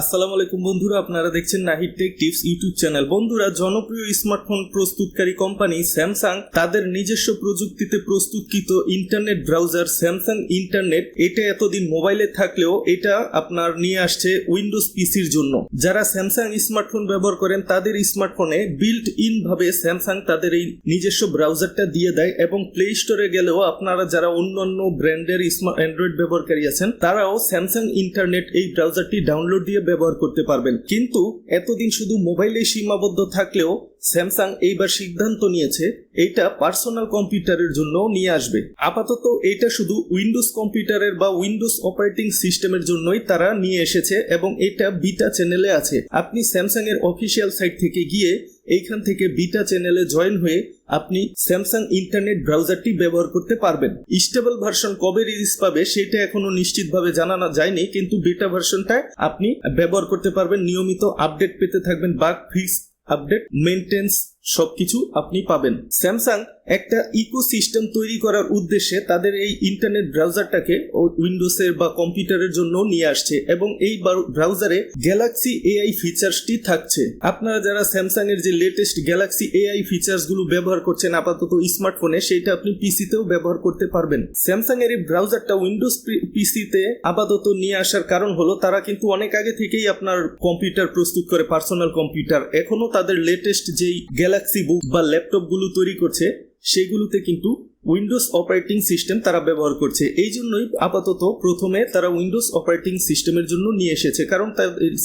আসসালামু আলাইকুম বন্ধুরা, আপনারা দেখছেন Nahid tech tips YouTube channel. বন্ধুরা, জনপ্রিয় স্মার্টফোন প্রস্তুতকারী কোম্পানি স্যামসাং তাদের নিজস্ব প্রযুক্তিতে প্রস্তুতকৃত ইন্টারনেট ব্রাউজার স্যামসাং ইন্টারনেট এটা এতদিন মোবাইলে থাকলেও এটা আপনার নিয়ে আসছে উইন্ডোজ পিসির জন্য। যারা স্যামসাং স্মার্টফোন ব্যবহার করেন, তাদের স্মার্টফোনে বিল্ট ইন ভাবে স্যামসাং তাদের এই নিজস্ব ব্রাউজারটা দিয়ে দেয় এবং প্লে স্টোরে গেলেও আপনারা যারা অন্যান্য ব্র্যান্ডের স্মার্ট অ্যান্ড্রয়েড ব্যবহারকারী আছেন, তারাও স্যামসাং ইন্টারনেট এই ব্রাউজারটি ডাউনলোড দিয়ে ব্যবহার করতে পারবেন। কিন্তু এতদিন শুধু মোবাইলে সীমাবদ্ধ থাকলেও স্যামসাং এইবার সিদ্ধান্ত নিয়েছে এইটা পার্সোনাল কম্পিউটারের জন্য নিয়ে আসবে। আপাতত এটা শুধু উইন্ডোজ কম্পিউটারের বা উইন্ডোজ অপারেটিং সিস্টেমের জন্যই তারা নিয়ে এসেছে এবং এটা বিটা চ্যানেলে আছে। আপনি স্যামসাং এর অফিসিয়াল সাইট থেকে গিয়ে এইখান থেকে বিটা চ্যানেলে জয়েন হয়ে আপনি স্যামসাং ইন্টারনেট ব্রাউজারটি ব্যবহার করতে পারবেন। স্টেবল ভার্সন কবে রিলিজ পাবে সেটা এখনও নিশ্চিতভাবে জানানো যায়নি, কিন্তু বিটা ভার্সনটায় আপনি ব্যবহার করতে পারবেন। নিয়মিত আপডেট পেতে থাকবেন বাগ ফিক্স আপডেট মেনটেন্স সবকিছু আপনি পাবেন। স্যামসাং একটা ইকোসিস্টেম তৈরি করার উদ্দেশ্যে তাদের এই ইন্টারনেট ব্রাউজারটাকে উইন্ডোজের বা কম্পিউটারের জন্য নিয়ে আসছে এবং এই ব্রাউজারে গ্যালাক্সি এআই ফিচার্সটি থাকছে। আপনারা যারা স্যামসাং এর যে লেটেস্ট গ্যালাক্সি এআই ফিচার্সগুলো ব্যবহার করছেন আপাতত স্মার্টফোনে সেটা আপনি পিসিতেও ব্যবহার করতে পারবেন। স্যামসাং এর এই ব্রাউজারটা উইন্ডোজ পিসিতে আপাতত নিয়ে আসার কারণ হলো, তারা কিন্তু অনেক আগে থেকেই আপনার কম্পিউটার প্রস্তুত করে, পার্সোনাল কম্পিউটার। এখনও তাদের লেটেস্ট যেই গ্যালাক্সি বুক বা ল্যাপটপগুলো তৈরি করছে, সেগুলোতে কিন্তু উইন্ডোজ অপারেটিং সিস্টেম তারা ব্যবহার করছে। এই জন্যই আপাতত প্রথমে তারা উইন্ডোজ অপারেটিং সিস্টেমের জন্য নিয়ে এসেছে। কারণ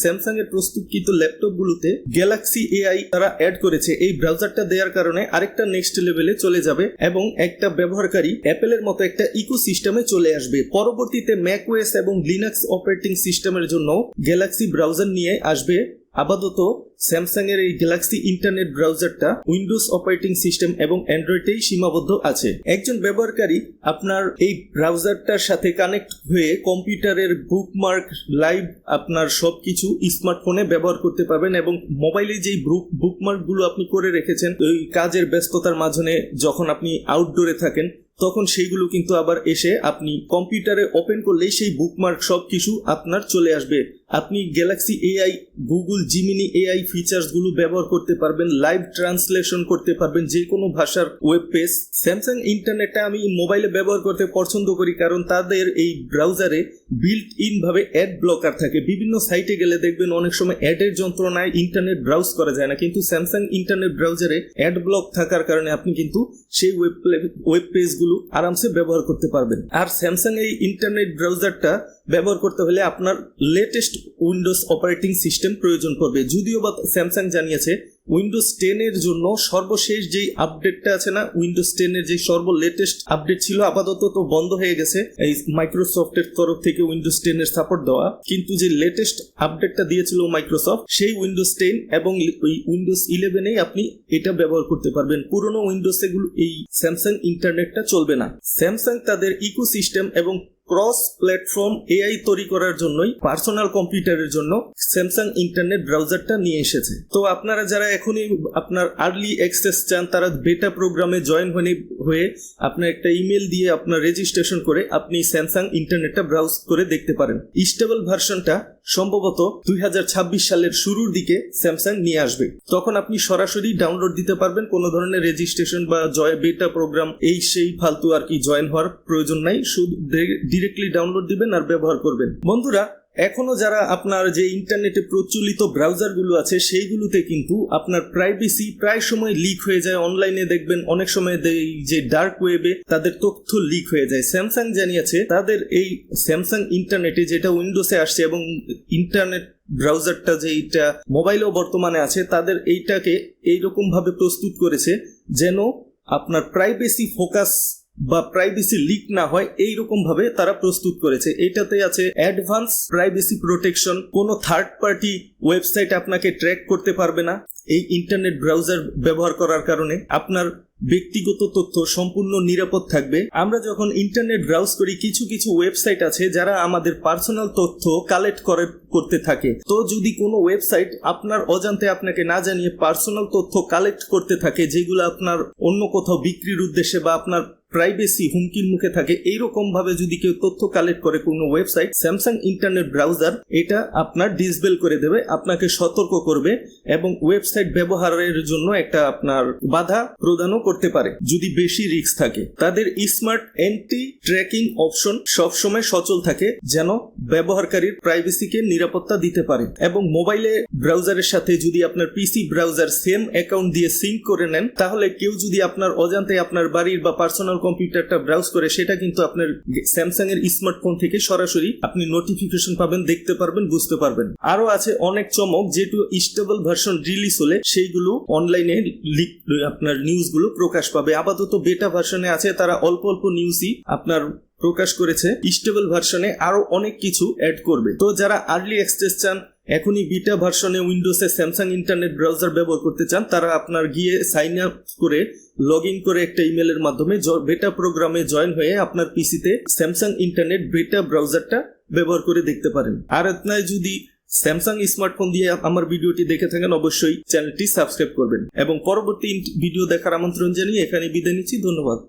স্যামসাং এর প্রস্তুতকৃত ল্যাপটপগুলোতে গ্যালাক্সি এআই তারা অ্যাড করেছে। এই ব্রাউজারটা দেওয়ার কারণে আরেকটা নেক্সট লেভেলে চলে যাবে এবং একটা ব্যবহারকারী অ্যাপেলের মতো একটা ইকোসিস্টেমে চলে আসবে। পরবর্তীতে ম্যাকওয়েস এবং লিনাক্স অপারেটিং সিস্টেমের জন্য গ্যালাক্সি ব্রাউজার নিয়ে আসবে। আপাতত স্যামসাং এর এই গ্যালাক্সি ইন্টারনেট ব্রাউজারটা উইন্ডোজ অপারেটিং সিস্টেম এবং অ্যান্ড্রয়েডেই সীমাবদ্ধ আছে। একজন ব্যবহারকারী আপনার এই ব্রাউজারটার সাথে কানেক্ট হয়ে কম্পিউটারের বুকমার্ক লাইভ আপনার সবকিছু স্মার্টফোনে ব্যবহার করতে পারবেন এবং মোবাইলে যেই বুকমার্কগুলো আপনি করে রেখেছেন, ওই কাজের ব্যস্ততার মাঝনে যখন আপনি আউটডোরে থাকেন তখন সেইগুলো কিন্তু আবার এসে আপনি কম্পিউটারে ওপেন করলেই সেই বুকমার্ক সব কিছু আপনার চলে আসবে। আপনি Galaxy AI Google Gemini AI ফিচার্সগুলো ব্যবহার করতে পারবেন লাইভ ট্রান্সলেশন করতে পারবেন যে কোনো ভাষার ওয়েব পেজ স্যামসাং ইন্টারনেটটা আমি মোবাইলে ব্যবহার করতে পছন্দ করি কারণ তাদের এই ব্রাউজারে বিল্ট ইন ভাবে অ্যাড ব্লকার থাকে। বিভিন্ন সাইটে গেলে দেখবেন অনেক সময় অ্যাডের যন্ত্রণায় ইন্টারনেট ব্রাউজ করা যায় না, কিন্তু স্যামসাং ইন্টারনেট ব্রাউজারে অ্যাড ব্লক থাকার কারণে আপনি কিন্তু সেই ওয়েব ওয়েব পেজগুলো আরামসে ব্যবহার করতে পারবেন। আর স্যামসাং এই ইন্টারনেট ব্রাউজারটা ব্যবহার করতে হলে আপনার লেটেস্ট উইন্ডোজ অপারেটিং সিস্টেম প্রয়োজন পড়বে। যদিও বা স্যামসাং জানিয়েছে উইন্ডোজ টেন এর জন্য সর্বশেষ যেই আপডেটটা আছে না উইন্ডোজ টেন এর যে সর্ব লেটেস্ট আপডেট ছিল, আপাতত তো বন্ধ হয়ে গেছে। এই মাইক্রোসফটের তরফ থেকে উইন্ডোজ টেন এর সাপোর্ট দেওয়া। কিন্তু যে লেটেস্ট আপডেটটা দিয়েছিল মাইক্রোসফট সেই উইন্ডোজ টেন এবং ওই উইন্ডোজ ইলেভেনেই আপনি এটা ব্যবহার করতে পারবেন। পুরোনো উইন্ডোজ এগুলো, এই স্যামসাং ইন্টারনেটটা চলবে না। স্যামসাং তাদের ইকোসিস্টেম এবং ক্রস প্ল্যাটফর্ম এআই তৈরি করার জন্যই পার্সোনাল কম্পিউটারের জন্য স্যামসাং ইন্টারনেট ব্রাউজারটা নিয়ে এসেছে। তো আপনারা যারা এখনই আপনার আর্লি অ্যাক্সেস চান, তারা বেটা প্রোগ্রামে জয়েন হয়ে হয়ে আপনার একটা ইমেল দিয়ে আপনার রেজিস্ট্রেশন করে আপনি স্যামসাং ইন্টারনেটটা ব্রাউজ করে দেখতে পারেন। স্টেবল ভার্সনটা সম্ভবত দুই হাজার ছাব্বিশ সালের শুরুর দিকে স্যামসাং নিয়ে আসবে। তখন আপনি সরাসরি ডাউনলোড দিতে পারবেন, কোনো ধরনের রেজিস্ট্রেশন বা জয় বেটা প্রোগ্রাম এই সেই ফালতু আর কি জয়েন হওয়ার প্রয়োজন নাই। শুধু ডিরেক্টলি ডাউনলোড দিবেন আর ব্যবহার করবেন। বন্ধুরা, এখনও যারা আপনার যে ইন্টারনেটে প্রচলিত ব্রাউজারগুলো আছে, সেইগুলোতে কিন্তু আপনার প্রাইভেসি প্রায় সময় লিক হয়ে যায়। অনলাইনে দেখবেন অনেক সময় এই যে ডার্ক ওয়েবে তাদের তথ্য লিক হয়ে যায়। স্যামসাং জানিয়েছে, তাদের এই স্যামসাং ইন্টারনেটে যেটা উইন্ডোসে আসছে এবং ইন্টারনেট ব্রাউজারটা যে এইটা মোবাইলেও বর্তমানে আছে, তাদের এইটাকে এইরকম ভাবে প্রস্তুত করেছে যেন আপনার প্রাইভেসি ফোকাস বা প্রাইভেসি লিক না হয় এই রকম ভাবে তারা প্রস্তুত করেছে। এটাতে আছে অ্যাডভান্স প্রাইভেসি প্রোটেকশন কোনো থার্ড পার্টি ওয়েবসাইট আপনাকে ট্র্যাক করতে পারবে না। এই ইন্টারনেট ব্রাউজার ব্যবহার করার কারণে আপনার ব্যক্তিগত তথ্য সম্পূর্ণ নিরাপদ থাকবে। আমরা যখন ইন্টারনেট ব্রাউজ করি, কিছু কিছু ওয়েবসাইট আছে যারা আমাদের পার্সোনাল তথ্য কালেক্ট করে, করতে থাকে। তো যদি কোনো ওয়েবসাইট আপনার অজান্তে আপনাকে না জানিয়ে পার্সোনাল তথ্য কালেক্ট করতে থাকে, যেগুলো আপনার অন্য কোথাও বিক্রির উদ্দেশ্যে বা আপনার প্রাইভেসি হুমকির মুখে থাকে। এইরকম ভাবে যদি কেউ তথ্য কালেক্ট করে কোনো ওয়েবসাইট স্যামসাং ইন্টারনেট ব্রাউজার এটা আপনার ডিসবেল করে দেবে, আপনাকে সতর্ক করবে এবং ওয়েবসাইট ব্যবহারের জন্য একটা আপনার বাধা প্রদানও করতে পারে, যদি বেশি রিস্ক থাকে। তাদের স্মার্ট এন্টি ট্র্যাকিং অপশন সবসময় সচল থাকে, যেন ব্যবহারকারীর প্রাইভেসিকে নিরাপত্তা দিতে পারে। এবং মোবাইলে ব্রাউজারের সাথে যদি আপনার পিসি ব্রাউজার সেম অ্যাকাউন্ট দিয়ে সিঙ্ক করে নেন, তাহলে কেউ যদি আপনার অজান্তে আপনার বাড়ির বা পার্সোনাল কম্পিউটারটা ব্রাউজ করে সেটা কিন্তু আপনার স্যামসাং এর স্মার্টফোন থেকে সরাসরি আপনি নোটিফিকেশন পাবেন, দেখতে পারবেন, বুঝতে পারবেন। আরও আছে অনেক চমক যেটু স্টেবল ভার্সন রিলিজ হলে সেইগুলো অনলাইনে আপনার নিউজগুলো প্রকাশ পাবে। আপাতত বেটা ভার্সনে আছে, তারা অল্প অল্প নিউজই আপনার প্রকাশ করেছে। স্টেবল ভার্সনে আরও অনেক কিছু অ্যাড করবে। তো যারা আর্লি অ্যাক্সেস চান এখনই বিটা ভার্সনে উইন্ডোজে স্যামসাং ইন্টারনেট ব্রাউজার ব্যবহার করতে চান, তারা আপনার গিয়ে সাইন আপ করে লগ ইন করে একটা ইমেলের মাধ্যমে বেটা প্রোগ্রামে জয়েন হয়ে আপনার পিসিতে স্যামসাং ইন্টারনেট বেটা ব্রাউজারটা ব্যবহার করে দেখতে পারেন। আর আপনার যদি স্যামসাং স্মার্টফোন দিয়ে আমার ভিডিওটি দেখে থাকেন, অবশ্যই চ্যানেলটি সাবস্ক্রাইব করবেন। এবং পরবর্তী ভিডিও দেখার আমন্ত্রণ জানিয়ে এখানে বিদায় নিচ্ছি, ধন্যবাদ।